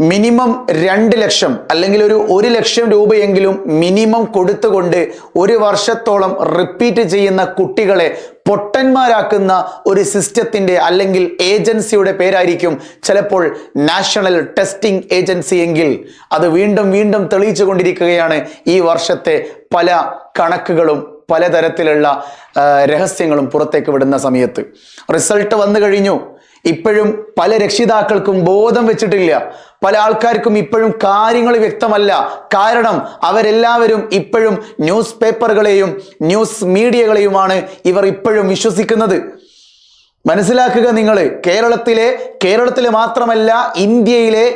Minimum രണ്ട് ലക്ഷം അല്ലെങ്കിൽ ഒരു ഒരു ലക്ഷം രൂപയെങ്കിലും മിനിമം കൊടുത്തുകൊണ്ട് ഒരു വർഷത്തോളം റിപ്പീറ്റ് ചെയ്യുന്ന കുട്ടികളെ പൊട്ടന്മാരാക്കുന്ന ഒരു സിസ്റ്റത്തിന്റെ അല്ലെങ്കിൽ ഏജൻസിയുടെ പേരായിരിക്കും ചിലപ്പോൾ നാഷണൽ ടെസ്റ്റിംഗ് ഏജൻസി എങ്കിൽ. അത് വീണ്ടും വീണ്ടും തെളിയിച്ചു കൊണ്ടിരിക്കുകയാണ് ഈ വർഷത്തെ പല കണക്കുകളും പലതരത്തിലുള്ള രഹസ്യങ്ങളും പുറത്തേക്ക് വിടുന്ന സമയത്ത്. റിസൾട്ട് വന്നു കഴിഞ്ഞു. ഇപ്പോഴും പല രക്ഷിതാക്കൾക്കും ബോധം വെച്ചിട്ടില്ല. പല ആൾക്കാർക്കും ഇപ്പോഴും കാര്യങ്ങൾ വ്യക്തമല്ല. കാരണം അവരെല്ലാവരും ഇപ്പോഴും ന്യൂസ് പേപ്പറുകളെയും ന്യൂസ് മീഡിയകളെയുമാണ് ഇവർ ഇപ്പോഴും വിശ്വസിക്കുന്നത്. മനസ്സിലാക്കുക നിങ്ങൾ കേരളത്തിലെ കേരളത്തിലെ മാത്രമല്ല ഇന്ത്യയിലെ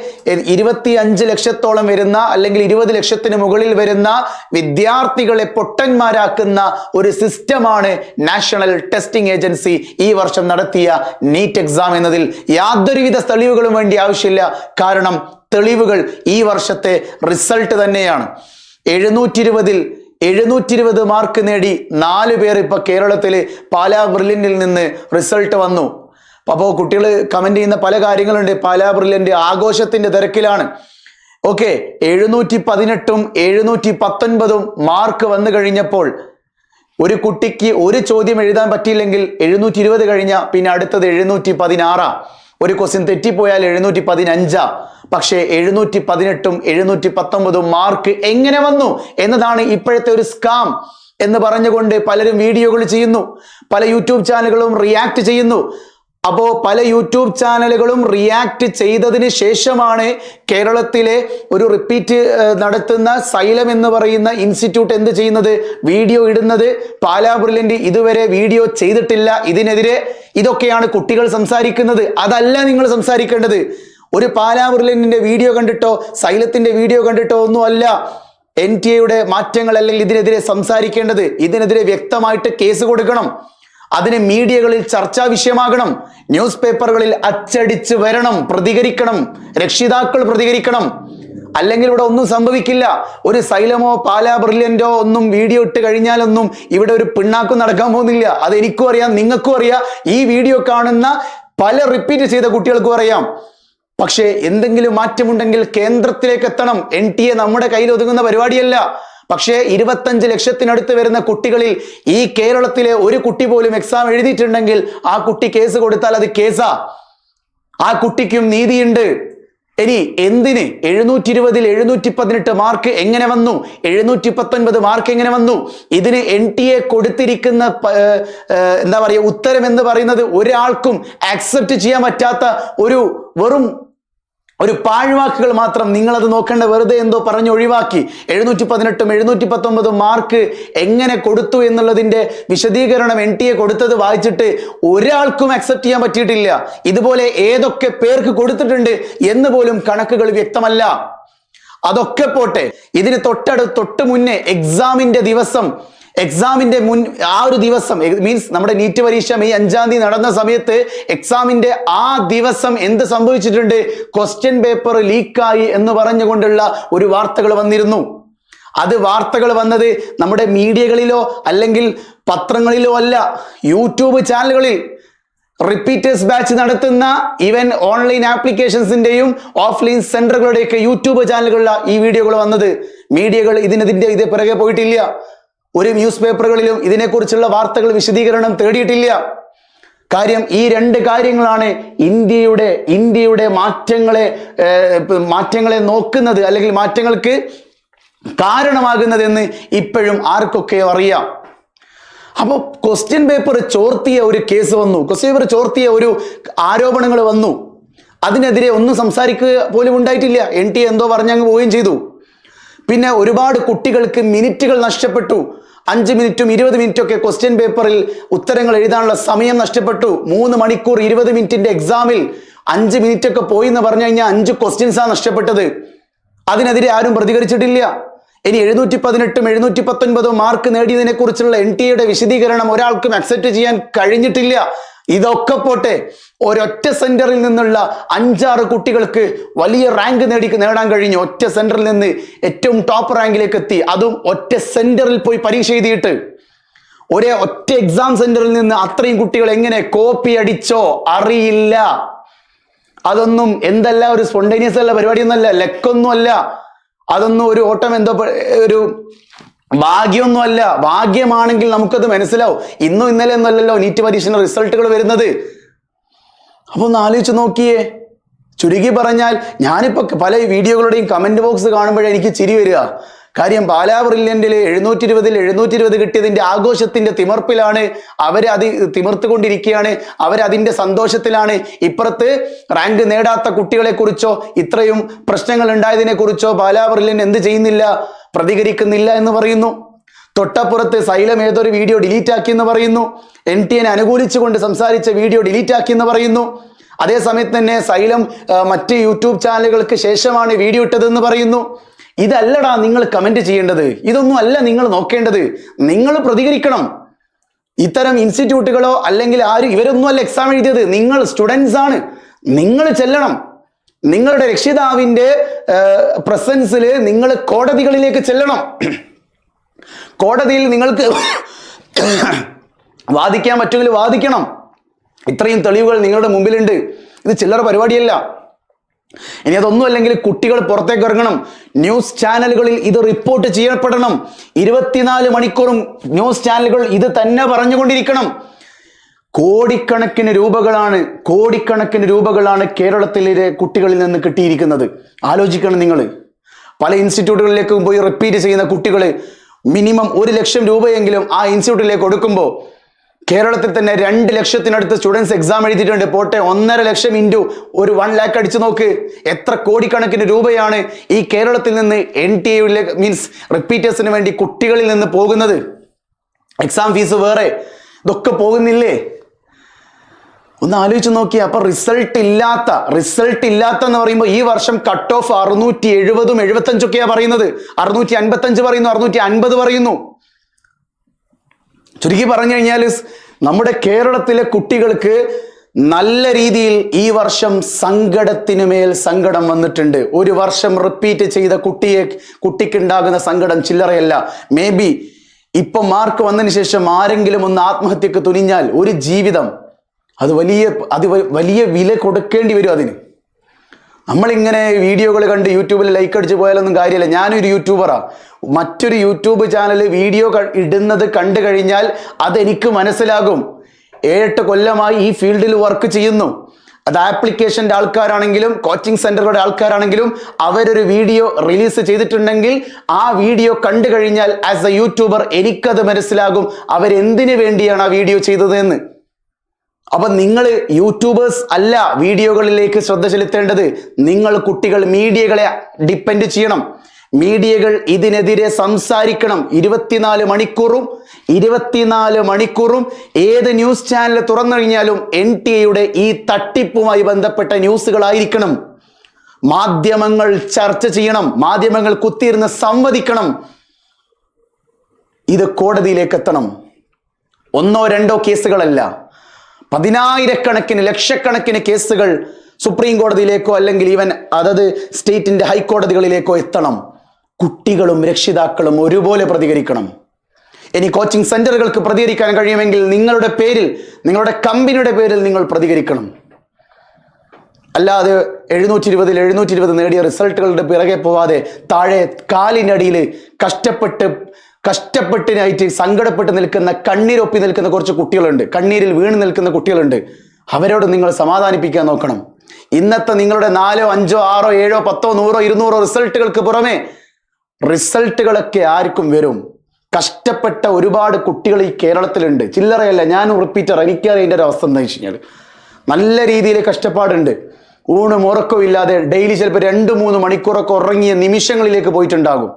ഇരുപത്തി അഞ്ച് ലക്ഷത്തോളം വരുന്ന അല്ലെങ്കിൽ ഇരുപത് ലക്ഷത്തിന് മുകളിൽ വരുന്ന വിദ്യാർത്ഥികളെ പൊട്ടന്മാരാക്കുന്ന ഒരു സിസ്റ്റമാണ് നാഷണൽ ടെസ്റ്റിംഗ് ഏജൻസി ഈ വർഷം നടത്തിയ നീറ്റ് എക്സാം എന്നതിൽ. യാതൊരുവിധ തെളിവുകളും വേണ്ടി ആവശ്യമില്ല. കാരണം തെളിവുകൾ ഈ വർഷത്തെ റിസൾട്ട് തന്നെയാണ്. എഴുന്നൂറ്റി ഇരുപതിൽ എഴുന്നൂറ്റി ഇരുപത് മാർക്ക് നേടി നാല് പേർ ഇപ്പൊ കേരളത്തിലെ പാലാ ബ്രില്യന്റിൽ നിന്ന് റിസൾട്ട് വന്നു. അപ്പോൾ കുട്ടികൾ കമന്റ് ചെയ്യുന്ന പല കാര്യങ്ങളുണ്ട്. പാലാ ബ്രില്യന്റ് ആഘോഷത്തിന്റെ തിരക്കിലാണ്. ഓക്കെ എഴുന്നൂറ്റി പതിനെട്ടും എഴുന്നൂറ്റി പത്തൊൻപതും മാർക്ക് വന്നു കഴിഞ്ഞപ്പോൾ ഒരു കുട്ടിക്ക് ഒരു ചോദ്യം എഴുതാൻ പറ്റിയില്ലെങ്കിൽ എഴുന്നൂറ്റി ഇരുപത് കഴിഞ്ഞ പിന്നെ അടുത്തത് എഴുന്നൂറ്റി പതിനാറാ ഒരു ക്വസ്റ്റ്യൻ തെറ്റിപ്പോയാൽ എഴുന്നൂറ്റി പതിനഞ്ചാ പക്ഷേ എഴുന്നൂറ്റി പതിനെട്ടും എഴുന്നൂറ്റി പത്തൊമ്പതും മാർക്ക് എങ്ങനെ വന്നു എന്നതാണ് ഇപ്പോഴത്തെ ഒരു സ്കാം എന്ന് പറഞ്ഞുകൊണ്ട് പലരും വീഡിയോകൾ ചെയ്യുന്നു. പല യൂട്യൂബ് ചാനലുകളും റിയാക്ട് ചെയ്യുന്നു. അപ്പോ പല യൂട്യൂബ് ചാനലുകളും റിയാക്ട് ചെയ്തതിന് ശേഷമാണ് കേരളത്തിലെ ഒരു റിപ്പീറ്റ് നടത്തുന്ന സൈലം എന്ന് പറയുന്ന ഇൻസ്റ്റിറ്റ്യൂട്ട് എന്ത് ചെയ്യുന്നത്? വീഡിയോ ഇടുന്നത്. പാലാ ബ്രില്യന്റ് ഇതുവരെ വീഡിയോ ചെയ്തിട്ടില്ല ഇതിനെതിരെ. ഇതൊക്കെയാണ് കുട്ടികൾ സംസാരിക്കുന്നത്. അതല്ല നിങ്ങൾ സംസാരിക്കേണ്ടത്. ഒരു പാലാ ബ്രില്യന്റിന്റെ വീഡിയോ കണ്ടിട്ടോ സൈലത്തിന്റെ വീഡിയോ കണ്ടിട്ടോ ഒന്നുമല്ല. എൻ ടി എയുടെ മാറ്റങ്ങൾ അല്ലെങ്കിൽ ഇതിനെതിരെ സംസാരിക്കേണ്ടത് ഇതിനെതിരെ വ്യക്തമായിട്ട് കേസ് കൊടുക്കണം. അതിന് മീഡിയകളിൽ ചർച്ചാ വിഷയമാകണം. ന്യൂസ് പേപ്പറുകളിൽ അച്ചടിച്ച് വരണം പ്രതികരിക്കണം രക്ഷിതാക്കൾ പ്രതികരിക്കണം. അല്ലെങ്കിൽ ഇവിടെ ഒന്നും സംഭവിക്കില്ല. ഒരു സൈലമോ പാലാ ബ്രില്യന്റോ ഒന്നും വീഡിയോ ഇട്ട് കഴിഞ്ഞാലൊന്നും ഇവിടെ ഒരു പിണ്ണാക്കും നടക്കാൻ പോകുന്നില്ല. അത് എനിക്കും അറിയാം നിങ്ങൾക്കും അറിയാം. ഈ വീഡിയോ കാണുന്ന പല റിപ്പീറ്റ് ചെയ്ത കുട്ടികൾക്കും അറിയാം. പക്ഷേ എന്തെങ്കിലും മാറ്റമുണ്ടെങ്കിൽ കേന്ദ്രത്തിലേക്ക് എത്തണം എൻ ടി എ നമ്മുടെ കയ്യിൽ ഒതുങ്ങുന്ന പരിപാടിയല്ല. പക്ഷേ ഇരുപത്തഞ്ച് ലക്ഷത്തിനടുത്ത് വരുന്ന കുട്ടികളിൽ ഈ കേരളത്തിലെ ഒരു കുട്ടി പോലും എക്സാം എഴുതിയിട്ടുണ്ടെങ്കിൽ ആ കുട്ടി കേസ് കൊടുത്താൽ അത് കേസാ ആ. കുട്ടിക്കും നീതിയുണ്ട്. ഇനി എന്തിന്? എഴുന്നൂറ്റി ഇരുപതിൽ എഴുന്നൂറ്റി പതിനെട്ട് മാർക്ക് എങ്ങനെ വന്നു? എഴുന്നൂറ്റി പത്തൊൻപത് മാർക്ക് എങ്ങനെ വന്നു? ഇതിന് എൻ ടി എ കൊടുത്തിരിക്കുന്ന എന്താ പറയുക ഉത്തരം എന്ന് പറയുന്നത് ഒരാൾക്കും ആക്സെപ്റ്റ് ചെയ്യാൻ പറ്റാത്ത ഒരു വെറും ഒരു പാഴ്വാക്കുകൾ മാത്രം നിങ്ങളത് നോക്കേണ്ട വെറുതെ എന്തോ പറഞ്ഞ് ഒഴിവാക്കി. എഴുന്നൂറ്റി പതിനെട്ടും എഴുന്നൂറ്റി പത്തൊമ്പതും മാർക്ക് എങ്ങനെ കൊടുത്തു എന്നുള്ളതിന്റെ വിശദീകരണം എൻ ടി എ കൊടുത്തത് വായിച്ചിട്ട് ഒരാൾക്കും അക്സെപ്റ്റ് ചെയ്യാൻ പറ്റിയിട്ടില്ല. ഇതുപോലെ ഏതൊക്കെ പേർക്ക് കൊടുത്തിട്ടുണ്ട് എന്ന് പോലും കണക്കുകൾ വ്യക്തമല്ല. അതൊക്കെ പോട്ടെ ഇതിന് തൊട്ടടു തൊട്ട് മുന്നേ എക്സാമിന്റെ ദിവസം എക്സാമിന്റെ മുൻ ആ ഒരു ദിവസം മീൻസ് നമ്മുടെ നീറ്റ് പരീക്ഷ മെയ് അഞ്ചാം തീയതി നടന്ന സമയത്ത് എക്സാമിന്റെ ആ ദിവസം എന്ത് സംഭവിച്ചിട്ടുണ്ട്? ക്വസ്റ്റ്യൻ പേപ്പർ ലീക്കായി എന്ന് പറഞ്ഞുകൊണ്ടുള്ള ഒരു വാർത്തകൾ വന്നിരുന്നു. അത് വാർത്തകൾ വന്നത് നമ്മുടെ മീഡിയകളിലോ അല്ലെങ്കിൽ പത്രങ്ങളിലോ അല്ല യൂട്യൂബ് ചാനലുകളിൽ. റിപ്പീറ്റേഴ്സ് ബാച്ച് നടത്തുന്ന ഈവൻ ഓൺലൈൻ ആപ്ലിക്കേഷൻസിന്റെയും ഓഫ്ലൈൻ സെന്ററുകളുടെയൊക്കെ യൂട്യൂബ് ചാനലുകളിലാണ് ഈ വീഡിയോകൾ വന്നത്. മീഡിയകൾ ഇതിനതിന്റെ ഇത് പിറകെ പോയിട്ടില്ല. ഒരു ന്യൂസ് പേപ്പറുകളിലും ഇതിനെക്കുറിച്ചുള്ള വാർത്തകൾ വിശദീകരണം തേടിയിട്ടില്ല. കാര്യം ഈ രണ്ട് കാര്യങ്ങളാണ് ഇന്ത്യയുടെ ഇന്ത്യയുടെ മാറ്റങ്ങളെ മാറ്റങ്ങളെ നോക്കുന്നത് അല്ലെങ്കിൽ മാറ്റങ്ങൾക്ക് കാരണമാകുന്നതെന്ന് ഇപ്പോഴും ആർക്കൊക്കെ അറിയാം. അപ്പോൾ ക്വസ്റ്റ്യൻ പേപ്പർ ചോർത്തിയ ഒരു കേസ് വന്നു. ക്വസ്റ്റ്യൻ പേപ്പർ ചോർത്തിയ ഒരു ആരോപണങ്ങൾ വന്നു. അതിനെതിരെ ഒന്നും സംസാരിക്കുക പോലും ഉണ്ടായിട്ടില്ല. എൻ ടി എന്തോ പറഞ്ഞങ്ങ് പോവുകയും ചെയ്തു. പിന്നെ ഒരുപാട് കുട്ടികൾക്ക് മിനിറ്റുകൾ നഷ്ടപ്പെട്ടു. അഞ്ച് മിനിറ്റും ഇരുപത് മിനിറ്റും ഒക്കെ ക്വസ്റ്റ്യൻ പേപ്പറിൽ ഉത്തരങ്ങൾ എഴുതാനുള്ള സമയം നഷ്ടപ്പെട്ടു. മൂന്ന് മണിക്കൂർ ഇരുപത് മിനിറ്റിന്റെ എക്സാമിൽ അഞ്ച് മിനിറ്റ് ഒക്കെ പോയി എന്ന് പറഞ്ഞു കഴിഞ്ഞാൽ അഞ്ച് ക്വസ്റ്റ്യൻസാണ് നഷ്ടപ്പെട്ടത്. അതിനെതിരെ ആരും പ്രതികരിച്ചിട്ടില്ല. ഇനി എഴുന്നൂറ്റി പതിനെട്ടും എഴുന്നൂറ്റി പത്തൊൻപതും മാർക്ക് നേടിയതിനെ കുറിച്ചുള്ള എൻ ടി എയുടെ വിശദീകരണം ഒരാൾക്കും അക്സെപ്റ്റ് ചെയ്യാൻ കഴിഞ്ഞിട്ടില്ല. ഇതൊക്കെ പോട്ടെ ഒരൊറ്റ സെന്ററിൽ നിന്നുള്ള അഞ്ചാറ് കുട്ടികൾക്ക് വലിയ റാങ്ക് നേടി നേടാൻ കഴിഞ്ഞു ഒറ്റ സെന്ററിൽ നിന്ന് ഏറ്റവും ടോപ്പ് റാങ്കിലേക്ക് എത്തി. അതും ഒറ്റ സെന്ററിൽ പോയി പരീക്ഷ എഴുതിയിട്ട്. ഒരേ ഒറ്റ എക്സാം സെന്ററിൽ നിന്ന് അത്രയും കുട്ടികൾ എങ്ങനെ കോപ്പി അടിച്ചോ അറിയില്ല. അതൊന്നും എന്തല്ല ഒരു സ്പോണ്ടേനിയസ് അല്ല പരിപാടിയൊന്നുമല്ല ലക്കൊന്നും അല്ല അതൊന്നും ഒരു ഓട്ടം എന്തോ ഒരു ഭാഗ്യമൊന്നും അല്ല ഭാഗ്യമാണെങ്കിൽ നമുക്കത് മനസ്സിലാവും. ഇന്നും ഇന്നലെ ഒന്നല്ലല്ലോ നീറ്റ് പരീക്ഷയുടെ റിസൾട്ടുകൾ വരുന്നത്. അപ്പൊ ഒന്ന് ആലോചിച്ച് നോക്കിയേ. ചുരുക്കി പറഞ്ഞാൽ ഞാനിപ്പോ പല വീഡിയോകളുടെയും കമന്റ് ബോക്സ് കാണുമ്പോഴേ എനിക്ക് ചിരി വരിക. കാര്യം പാലാ ബ്രില്യന്റിൽ എഴുന്നൂറ്റി ഇരുപതിൽ എഴുന്നൂറ്റി ഇരുപത് കിട്ടിയതിന്റെ ആഘോഷത്തിന്റെ തിമർപ്പിലാണ് അവരത് തിമിർത്തുകൊണ്ടിരിക്കുകയാണ്. അവരതിന്റെ സന്തോഷത്തിലാണ്. ഇപ്പുറത്ത് റാങ്ക് നേടാത്ത കുട്ടികളെക്കുറിച്ചോ ഇത്രയും പ്രശ്നങ്ങൾ ഉണ്ടായതിനെ കുറിച്ചോ പാലാ ബ്രില്യൻ എന്ത് ചെയ്യുന്നില്ല? പ്രതികരിക്കുന്നില്ല എന്ന് പറയുന്നു. തൊട്ടപ്പുറത്ത് സൈലം ഏതൊരു വീഡിയോ ഡിലീറ്റ് ആക്കി എന്ന് പറയുന്നു. എൻ ടി എനെ അനുകൂലിച്ചുകൊണ്ട് സംസാരിച്ച വീഡിയോ ഡിലീറ്റ് ആക്കി എന്ന് പറയുന്നു അതേസമയത്ത് തന്നെ സൈലം മറ്റ് യൂട്യൂബ് ചാനലുകൾക്ക് ശേഷമാണ് വീഡിയോ ഇട്ടതെന്ന് പറയുന്നു. ഇതല്ലടാ നിങ്ങൾ കമന്റ് ചെയ്യേണ്ടത്. ഇതൊന്നും അല്ല നിങ്ങൾ നോക്കേണ്ടത്. നിങ്ങൾ പ്രതികരിക്കണം. ഇത്തരം ഇൻസ്റ്റിറ്റ്യൂട്ടുകളോ അല്ലെങ്കിൽ ആരും ഇവരൊന്നും അല്ല എക്സാം എഴുതിയത്. നിങ്ങൾ സ്റ്റുഡൻസ് ആണ്. നിങ്ങൾ ചെല്ലണം. നിങ്ങളുടെ രക്ഷിതാവിന്റെ പ്രസൻസിൽ നിങ്ങൾ കോടതികളിലേക്ക് ചെല്ലണം. കോടതിയിൽ നിങ്ങൾക്ക് വാദിക്കാൻ പറ്റുമെങ്കിൽ വാദിക്കണം. ഇത്രയും തെളിവുകൾ നിങ്ങളുടെ മുമ്പിലുണ്ട്. ഇത് ചില്ലറ പരിപാടിയല്ല. ഇനി അതൊന്നും അല്ലെങ്കിൽ കുട്ടികൾ പുറത്തേക്ക് ഇറങ്ങണം. ന്യൂസ് ചാനലുകളിൽ ഇത് റിപ്പോർട്ട് ചെയ്യപ്പെടണം. ഇരുപത്തിനാല് മണിക്കൂറും ന്യൂസ് ചാനലുകൾ ഇത് തന്നെ പറഞ്ഞുകൊണ്ടിരിക്കണം. കോടിക്കണക്കിന് രൂപകളാണ് കോടിക്കണക്കിന് രൂപകളാണ് കേരളത്തിലെ കുട്ടികളിൽ നിന്ന് കിട്ടിയിരിക്കുന്നത്. ആലോചിക്കണം നിങ്ങൾ പല ഇൻസ്റ്റിറ്റ്യൂട്ടുകളിലേക്കും പോയി റിപ്പീറ്റ് ചെയ്യുന്ന കുട്ടികൾ മിനിമം ഒരു ലക്ഷം രൂപയെങ്കിലും ആ ഇൻസ്റ്റിറ്റ്യൂട്ടിലേക്ക് കൊടുക്കുമ്പോൾ കേരളത്തിൽ തന്നെ രണ്ട് ലക്ഷത്തിനടുത്ത് സ്റ്റുഡൻസ് എക്സാം എഴുതിയിട്ടുണ്ട്. പോട്ടെ ഒന്നര ലക്ഷം ഇന്റു ഒരു വൺ ലാക്ക് അടിച്ചു നോക്ക്. എത്ര കോടിക്കണക്കിന് രൂപയാണ് ഈ കേരളത്തിൽ നിന്ന് എൻ ടി എയിലെ മീൻസ് റിപ്പീറ്റേഴ്സിന് വേണ്ടി കുട്ടികളിൽ നിന്ന് പോകുന്നത്? എക്സാം ഫീസ് വേറെ. ഇതൊക്കെ പോകുന്നില്ലേ? ഒന്ന് ആലോചിച്ച് നോക്കിയേ അപ്പൊ റിസൾട്ട് ഇല്ലാത്ത റിസൾട്ട് ഇല്ലാത്ത എന്ന് പറയുമ്പോൾ ഈ വർഷം കട്ട് ഓഫ് അറുന്നൂറ്റി എഴുപതും എഴുപത്തഞ്ചൊക്കെയാ പറയുന്നത്. അറുന്നൂറ്റി അൻപത്തഞ്ച് പറയുന്നു അറുന്നൂറ്റി അൻപത് പറയുന്നു. ചുരുക്കി പറഞ്ഞു കഴിഞ്ഞാൽ നമ്മുടെ കേരളത്തിലെ കുട്ടികൾക്ക് നല്ല രീതിയിൽ ഈ വർഷം സങ്കടത്തിനു മേൽ സങ്കടം വന്നിട്ടുണ്ട്. ഒരു വർഷം റിപ്പീറ്റ് ചെയ്ത കുട്ടിയെ കുട്ടിക്കുണ്ടാകുന്ന സങ്കടം ചില്ലറയല്ല. മേ ബി ഇപ്പൊ മാർക്ക് വന്നതിന് ശേഷം ആരെങ്കിലും ഒന്ന് ആത്മഹത്യക്ക് തുനിഞ്ഞാൽ ഒരു ജീവിതം അത് വലിയ അത് വലിയ വില കൊടുക്കേണ്ടി വരും അതിന്. നമ്മളിങ്ങനെ വീഡിയോകൾ കണ്ട് യൂട്യൂബിൽ ലൈക്ക് അടിച്ച് പോയാലൊന്നും കാര്യമില്ല. ഞാനൊരു യൂട്യൂബറാണ് മറ്റൊരു യൂട്യൂബ് ചാനൽ വീഡിയോ ഇടുന്നത് കണ്ടു കഴിഞ്ഞാൽ അതെനിക്ക് മനസ്സിലാകും. ഏഴെട്ട് കൊല്ലമായി ഈ ഫീൽഡിൽ വർക്ക് ചെയ്യുന്നു. അത് ആപ്ലിക്കേഷന്റെ ആൾക്കാരാണെങ്കിലും കോച്ചിങ് സെന്ററുകളുടെ ആൾക്കാരാണെങ്കിലും അവരൊരു വീഡിയോ റിലീസ് ചെയ്തിട്ടുണ്ടെങ്കിൽ ആ വീഡിയോ കണ്ടു കഴിഞ്ഞാൽ ആസ് എ യൂട്യൂബർ എനിക്കത് മനസ്സിലാകും. അവരെന്തിനു വേണ്ടിയാണ് ആ വീഡിയോ ചെയ്തത് എന്ന് അപ്പൊ നിങ്ങൾ യൂട്യൂബേഴ്സ് അല്ല വീഡിയോകളിലേക്ക് ശ്രദ്ധ ചെലുത്തേണ്ടത്. നിങ്ങൾ കുട്ടികൾ മീഡിയകളെ ഡിപ്പെൻഡ് ചെയ്യണം. മീഡിയകൾ ഇതിനെതിരെ സംസാരിക്കണം. ഇരുപത്തിനാല് മണിക്കൂറും ഇരുപത്തിനാല് മണിക്കൂറും ഏത് ന്യൂസ് ചാനൽ തുറന്നു കഴിഞ്ഞാലും എൻ ടി എയുടെ ഈ തട്ടിപ്പുമായി ബന്ധപ്പെട്ട ന്യൂസുകളായിരിക്കണം. മാധ്യമങ്ങൾ ചർച്ച ചെയ്യണം. മാധ്യമങ്ങൾ കുത്തിയിരുന്ന് സംവദിക്കണം. ഇത് കോടതിയിലേക്ക് എത്തണം. ഒന്നോ രണ്ടോ കേസുകളല്ല. പതിനായിരക്കണക്കിന് ലക്ഷക്കണക്കിന് കേസുകൾ സുപ്രീം കോടതിയിലേക്കോ അല്ലെങ്കിൽ ഈവൻ അതത് സ്റ്റേറ്റിന്റെ ഹൈക്കോടതികളിലേക്കോ എത്തണം. കുട്ടികളും രക്ഷിതാക്കളും ഒരുപോലെ പ്രതികരിക്കണം. ഇനി കോച്ചിങ് സെന്ററുകൾക്ക് പ്രതികരിക്കാൻ കഴിയുമെങ്കിൽ നിങ്ങളുടെ പേരിൽ നിങ്ങളുടെ കമ്പനിയുടെ പേരിൽ നിങ്ങൾ പ്രതികരിക്കണം. അല്ലാതെ എഴുന്നൂറ്റി ഇരുപതിൽ എഴുന്നൂറ്റി ഇരുപത് നേടിയ റിസൾട്ടുകളുടെ പിറകെ പോവാതെ താഴെ കാലിനടിയിൽ കഷ്ടപ്പെട്ട് കഷ്ടപ്പെട്ടിനായിട്ട് സങ്കടപ്പെട്ട് നിൽക്കുന്ന കണ്ണീരൊപ്പി നിൽക്കുന്ന കുറച്ച് കുട്ടികളുണ്ട്. കണ്ണീരിൽ വീണ് നിൽക്കുന്ന കുട്ടികളുണ്ട്. അവരോട് നിങ്ങൾ സമാധാനിപ്പിക്കാൻ നോക്കണം. ഇന്നത്തെ നിങ്ങളുടെ നാലോ അഞ്ചോ ആറോ ഏഴോ പത്തോ നൂറോ ഇരുന്നൂറോ റിസൾട്ടുകൾക്ക് പുറമെ റിസൾട്ടുകളൊക്കെ ആർക്കും വരും. കഷ്ടപ്പെട്ട ഒരുപാട് കുട്ടികൾ ഈ കേരളത്തിലുണ്ട്. ചില്ലറയല്ല ഞാൻ റിപ്പീറ്റർ എനിക്കറിയാം എന്റെ ഒരു അവസ്ഥ എന്താ വെച്ച് കഴിഞ്ഞാൽ നല്ല രീതിയിൽ കഷ്ടപ്പാടുണ്ട്. ഊണും ഉറക്കവും ഇല്ലാതെ ഡെയിലി ചിലപ്പോൾ രണ്ട് മൂന്ന് മണിക്കൂറൊക്കെ ഉറങ്ങിയ നിമിഷങ്ങളിലേക്ക് പോയിട്ടുണ്ടാകും.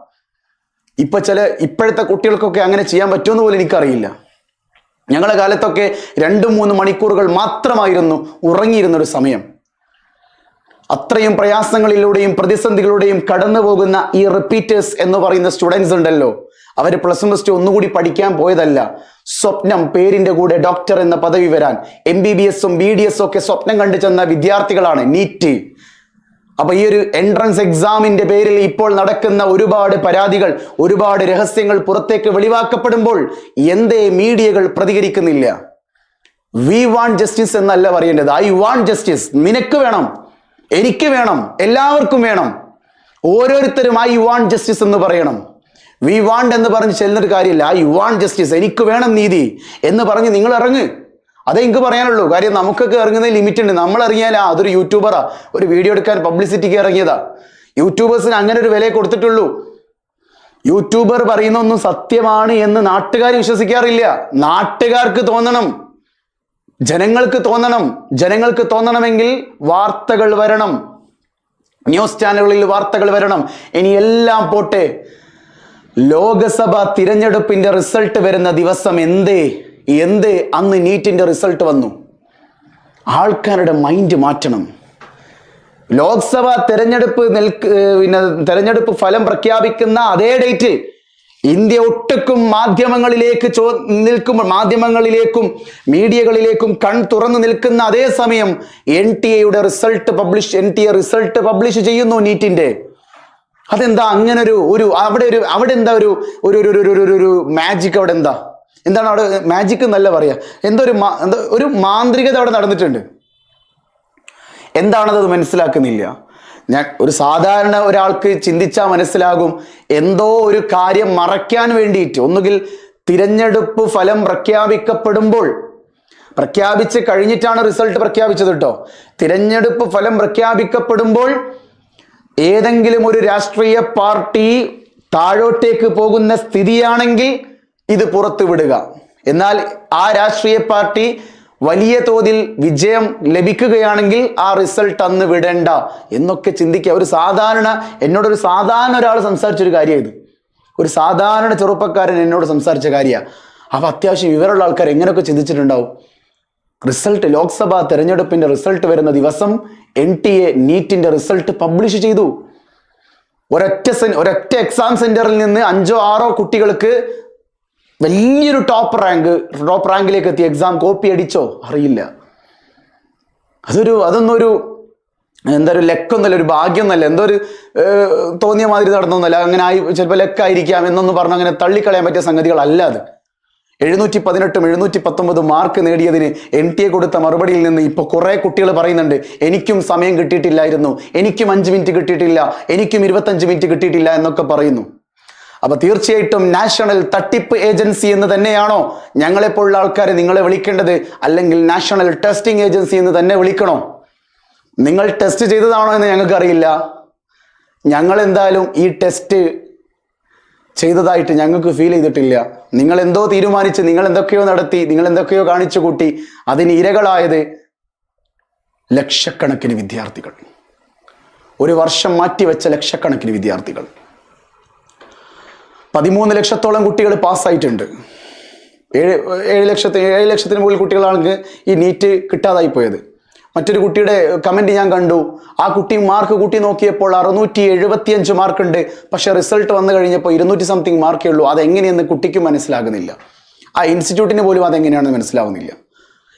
ഇപ്പൊ ചില ഇപ്പോഴത്തെ കുട്ടികൾക്കൊക്കെ അങ്ങനെ ചെയ്യാൻ പറ്റുമെന്ന് പോലും എനിക്കറിയില്ല. ഞങ്ങളുടെ കാലത്തൊക്കെ രണ്ടു മൂന്ന് മണിക്കൂറുകൾ മാത്രമായിരുന്നു ഉറങ്ങിയിരുന്ന ഒരു സമയം. അത്രയും പ്രയാസങ്ങളിലൂടെയും പ്രതിസന്ധികളുടെയും കടന്നു പോകുന്ന ഈ റിപ്പീറ്റേഴ്സ് എന്ന് പറയുന്ന സ്റ്റുഡൻസ് ഉണ്ടല്ലോ. അവർ പ്ലസ് വൺ പ്ലസ് ടു ഒന്നുകൂടി പഠിക്കാൻ പോയതല്ല. സ്വപ്നം പേരിന്റെ കൂടെ ഡോക്ടർ എന്ന പദവി വരാൻ. എം ബി ബി എസും ബി ഡി എസും ഒക്കെ സ്വപ്നം കണ്ടു ചെന്ന വിദ്യാർത്ഥികളാണ്. നീറ്റ് അപ്പൊ ഈ ഒരു എൻട്രൻസ് എക്സാമിന്റെ പേരിൽ ഇപ്പോൾ നടക്കുന്ന ഒരുപാട് പരാതികൾ ഒരുപാട് രഹസ്യങ്ങൾ പുറത്തേക്ക് വെളിവാക്കപ്പെടുമ്പോൾ എന്തേ മീഡിയകൾ പ്രതികരിക്കുന്നില്ല? വി വാണ്ട് ജസ്റ്റിസ് എന്നല്ല പറയേണ്ടത്. ഐ വാണ്ട് ജസ്റ്റിസ് നിനക്ക് വേണം എനിക്ക് വേണം എല്ലാവർക്കും വേണം. ഓരോരുത്തരും ഐ വാണ്ട് ജസ്റ്റിസ് എന്ന് പറയണം. വി വാണ്ട് എന്ന് പറഞ്ഞ് ചെല്ലുന്നൊരു കാര്യമില്ല ഐ വാണ്ട് ജസ്റ്റിസ് എനിക്ക് വേണം നീതി എന്ന് പറഞ്ഞ് നിങ്ങൾ ഇറങ്ങ്. അതേ എനിക്ക് പറയാനുള്ളൂ. കാര്യം നമുക്കൊക്കെ ഇറങ്ങുന്ന ലിമിറ്റ് ഉണ്ട്. നമ്മൾ ഇറങ്ങിയാൽ അതൊരു യൂട്യൂബറാ ഒരു വീഡിയോ എടുക്കാൻ പബ്ലിസിറ്റിക്ക് ഇറങ്ങിയതാ. യൂട്യൂബേഴ്സിന് അങ്ങനെ ഒരു വില കൊടുത്തിട്ടുള്ളൂ. യൂട്യൂബർ പറയുന്ന ഒന്നും സത്യമാണ് എന്ന് നാട്ടുകാർ വിശ്വസിക്കാറില്ല. നാട്ടുകാർക്ക് തോന്നണം. ജനങ്ങൾക്ക് തോന്നണം. ജനങ്ങൾക്ക് തോന്നണമെങ്കിൽ വാർത്തകൾ വരണം. ന്യൂസ് ചാനലുകളിൽ വാർത്തകൾ വരണം. ഇനി എല്ലാം പോട്ടെ. ലോകസഭ തിരഞ്ഞെടുപ്പിന്റെ റിസൾട്ട് വരുന്ന ദിവസം എന്തേ? എന്തേ അന്ന് നീറ്റിന്റെ റിസൾട്ട് വന്നു? ആൾക്കാരുടെ മൈൻഡ് മാറ്റണം. ലോക്സഭ തെരഞ്ഞെടുപ്പ് നിൽക്ക് പിന്നെ തെരഞ്ഞെടുപ്പ് ഫലം പ്രഖ്യാപിക്കുന്ന അതേ ഡേറ്റ് ഇന്ത്യ ഒട്ടുക്കും മാധ്യമങ്ങളിലേക്ക് ചോ നിൽക്കുമ്പോൾ മാധ്യമങ്ങളിലേക്കും മീഡിയകളിലേക്കും കൺ തുറന്നു നിൽക്കുന്ന അതേ സമയം എൻ ടി എയുടെ result publish N T A result publish ചെയ്യുന്നു നീറ്റിന്റെ. അതെന്താ അങ്ങനെ ഒരു അവിടെ ഒരു അവിടെ എന്താ ഒരു ഒരു ഒരു ഒരു ഒരു മാജിക് അവിടെ എന്താ? എന്താണ് അവിടെ മാജിക് എന്നല്ല പറയാ. എന്തോ ഒരു എന്തോ ഒരു മാന്ത്രികത അവിടെ നടന്നിട്ടുണ്ട്. എന്താണത് മനസ്സിലാക്കുന്നില്ല. ഞാൻ ഒരു സാധാരണ ഒരാൾക്ക് ചിന്തിച്ചാൽ മനസ്സിലാകും എന്തോ ഒരു കാര്യം മറയ്ക്കാൻ വേണ്ടിയിട്ട്. ഒന്നുകിൽ തിരഞ്ഞെടുപ്പ് ഫലം പ്രഖ്യാപിക്കപ്പെടുമ്പോൾ പ്രഖ്യാപിച്ച് കഴിഞ്ഞിട്ടാണ് റിസൾട്ട് പ്രഖ്യാപിച്ചത് കേട്ടോ. തിരഞ്ഞെടുപ്പ് ഫലം പ്രഖ്യാപിക്കപ്പെടുമ്പോൾ ഏതെങ്കിലും ഒരു രാഷ്ട്രീയ പാർട്ടി താഴോട്ടേക്ക് പോകുന്ന സ്ഥിതിയാണെങ്കിൽ ഇത് പുറത്തുവിടുക എന്നാൽ ആ രാഷ്ട്രീയ പാർട്ടി വലിയ തോതിൽ വിജയം ലഭിക്കുകയാണെങ്കിൽ ആ റിസൾട്ട് അന്ന് വിടേണ്ട എന്നൊക്കെ ചിന്തിക്കുക. ഒരു സാധാരണ എന്നോടൊരു സാധാരണ ഒരാൾ സംസാരിച്ചൊരു കാര്യം ഇത്. ഒരു സാധാരണ ചെറുപ്പക്കാരൻ എന്നോട് സംസാരിച്ച കാര്യമാണ് അപ്പൊ അത്യാവശ്യം വിവരമുള്ള ആൾക്കാർ എങ്ങനെയൊക്കെ ചിന്തിച്ചിട്ടുണ്ടാവും? റിസൾട്ട് ലോക്സഭാ തെരഞ്ഞെടുപ്പിന്റെ റിസൾട്ട് വരുന്ന ദിവസം എൻ ടി എ നീറ്റിന്റെ റിസൾട്ട് പബ്ലിഷ് ചെയ്തു. ഒരൊറ്റ ഒരൊറ്റ എക്സാം സെന്ററിൽ നിന്ന് അഞ്ചോ ആറോ കുട്ടികൾക്ക് വലിയൊരു ടോപ്പ് റാങ്ക് ടോപ്പ് റാങ്കിലേക്ക് എത്തിയ എക്സാം കോപ്പി അടിച്ചോ? അറിയില്ല. അതൊരു അതൊന്നൊരു എന്താ ഒരു ഒരു ഭാഗ്യമൊന്നല്ല എന്തോ ഒരു തോന്നിയ മാതിരി നടന്നൊന്നല്ല. അങ്ങനെ ആയി ചിലപ്പോൾ ലെക്കായിരിക്കാം എന്നൊന്ന് പറഞ്ഞ് അങ്ങനെ തള്ളിക്കളയാൻ പറ്റിയ സംഗതികളല്ല അത്. എഴുന്നൂറ്റി പതിനെട്ടും എഴുന്നൂറ്റി പത്തൊമ്പതും മാർക്ക് നേടിയതിന് എൻ ടി എ കൊടുത്ത മറുപടിയിൽ നിന്ന് ഇപ്പോൾ കുറേ കുട്ടികൾ പറയുന്നുണ്ട് എനിക്കും സമയം കിട്ടിയിട്ടില്ലായിരുന്നു. എനിക്കും അഞ്ച് മിനിറ്റ് കിട്ടിയിട്ടില്ല. എനിക്കും ഇരുപത്തഞ്ച് മിനിറ്റ് കിട്ടിയിട്ടില്ല എന്നൊക്കെ പറയുന്നു. അപ്പൊ തീർച്ചയായിട്ടും നാഷണൽ തട്ടിപ്പ് ഏജൻസി എന്ന് തന്നെയാണോ ഞങ്ങളെപ്പോലുള്ള ആൾക്കാരെ നിങ്ങളെ വിളിക്കേണ്ടത്? അല്ലെങ്കിൽ നാഷണൽ ടെസ്റ്റിംഗ് ഏജൻസി എന്ന് തന്നെ വിളിക്കണോ? നിങ്ങൾ ടെസ്റ്റ് ചെയ്തതാണോ എന്ന് ഞങ്ങൾക്ക് അറിയില്ല ഞങ്ങൾ എന്തായാലും ഈ ടെസ്റ്റ് ചെയ്തതായിട്ട് ഞങ്ങൾക്ക് ഫീൽ ചെയ്തിട്ടില്ല. നിങ്ങൾ എന്തോ തീരുമാനിച്ച് നിങ്ങൾ എന്തൊക്കെയോ നടത്തി നിങ്ങൾ എന്തൊക്കെയോ കാണിച്ചു കൂട്ടി അതിന് ഇരകളായത് ലക്ഷക്കണക്കിന് വിദ്യാർത്ഥികൾ. ഒരു വർഷം മാറ്റിവെച്ച ലക്ഷക്കണക്കിന് വിദ്യാർത്ഥികൾ. പതിമൂന്ന് ലക്ഷത്തോളം കുട്ടികൾ പാസ്സായിട്ടുണ്ട്. ഏഴ് ഏഴ് ലക്ഷത്തി ഏഴ് ലക്ഷത്തിന് മുകളിൽ കുട്ടികളാണ് ഈ നീറ്റ് കിട്ടാതായി പോയത്. മറ്റൊരു കുട്ടിയുടെ കമന്റ് ഞാൻ കണ്ടു. ആ കുട്ടി മാർക്ക് കൂട്ടി നോക്കിയപ്പോൾ അറുന്നൂറ്റി എഴുപത്തിയഞ്ച് മാർക്കുണ്ട് പക്ഷെ റിസൾട്ട് വന്നു കഴിഞ്ഞപ്പോൾ ഇരുന്നൂറ്റി സംതിങ് മാർക്കേ ഉള്ളൂ. അതെങ്ങനെയെന്ന് കുട്ടിക്ക് മനസ്സിലാകുന്നില്ല. ആ ഇൻസ്റ്റിറ്റ്യൂട്ടിന് പോലും അതെങ്ങനെയാണെന്ന് മനസ്സിലാവുന്നില്ല.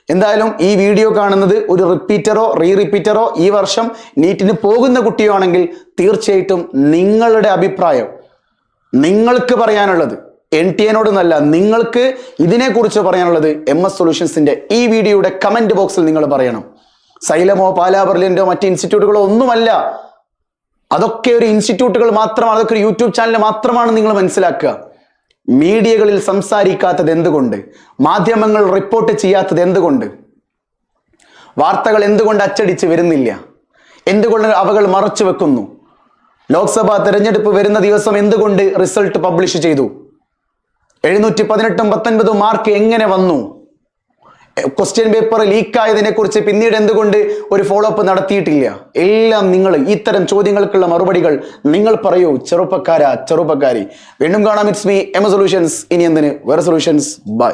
എന്തായാലും ഈ വീഡിയോ കാണുന്നത് ഒരു റിപ്പീറ്ററോ റീ റിപ്പീറ്ററോ ഈ വർഷം നീറ്റിന് പോകുന്ന കുട്ടിയോ ആണെങ്കിൽ തീർച്ചയായിട്ടും നിങ്ങളുടെ അഭിപ്രായം നിങ്ങൾക്ക് പറയാനുള്ളത്. എൻ ടി എനോട് നല്ല നിങ്ങൾക്ക് ഇതിനെക്കുറിച്ച് പറയാനുള്ളത് എം എസ് സൊല്യൂഷൻസിന്റെ ഈ വീഡിയോയുടെ കമന്റ് ബോക്സിൽ നിങ്ങൾ പറയണം. സൈലമോ പാലാബർലിന്റെയോ മറ്റ് ഇൻസ്റ്റിറ്റ്യൂട്ടുകളോ ഒന്നുമല്ല. അതൊക്കെ ഒരു ഇൻസ്റ്റിറ്റ്യൂട്ടുകൾ മാത്രമാണ് അതൊക്കെ ഒരു യൂട്യൂബ് ചാനൽ മാത്രമാണ് നിങ്ങൾ മനസ്സിലാക്കുക. മീഡിയകളിൽ സംസാരിക്കാത്തത് എന്തുകൊണ്ട്? മാധ്യമങ്ങൾ റിപ്പോർട്ട് ചെയ്യാത്തത് എന്തുകൊണ്ട്? വാർത്തകൾ എന്തുകൊണ്ട് അച്ചടിച്ച് വരുന്നില്ല? എന്തുകൊണ്ട് അവകൾ മറച്ചു വെക്കുന്നു? ലോക്സഭാ തെരഞ്ഞെടുപ്പ് വരുന്ന ദിവസം എന്തുകൊണ്ട് റിസൾട്ട് പബ്ലിഷ് ചെയ്തു? എഴുന്നൂറ്റി പതിനെട്ടും പത്തൊൻപതും മാർക്ക് എങ്ങനെ വന്നു? ക്വസ്റ്റ്യൻ പേപ്പർ ലീക്കായതിനെ കുറിച്ച് പിന്നീട് എന്തുകൊണ്ട് ഒരു ഫോളോ അപ്പ് നടത്തിയിട്ടില്ല? എല്ലാം നിങ്ങൾ ഇത്തരം ചോദ്യങ്ങൾക്കുള്ള മറുപടികൾ നിങ്ങൾ പറയൂ ചെറുപ്പക്കാരാ ചെറുപ്പക്കാരി. വീണ്ടും കാണാം. ഇറ്റ്സ് മീ എം സൊല്യൂഷൻസ് ഇനി എന്തിന്? വേറെ സൊല്യൂഷൻസ് ബൈ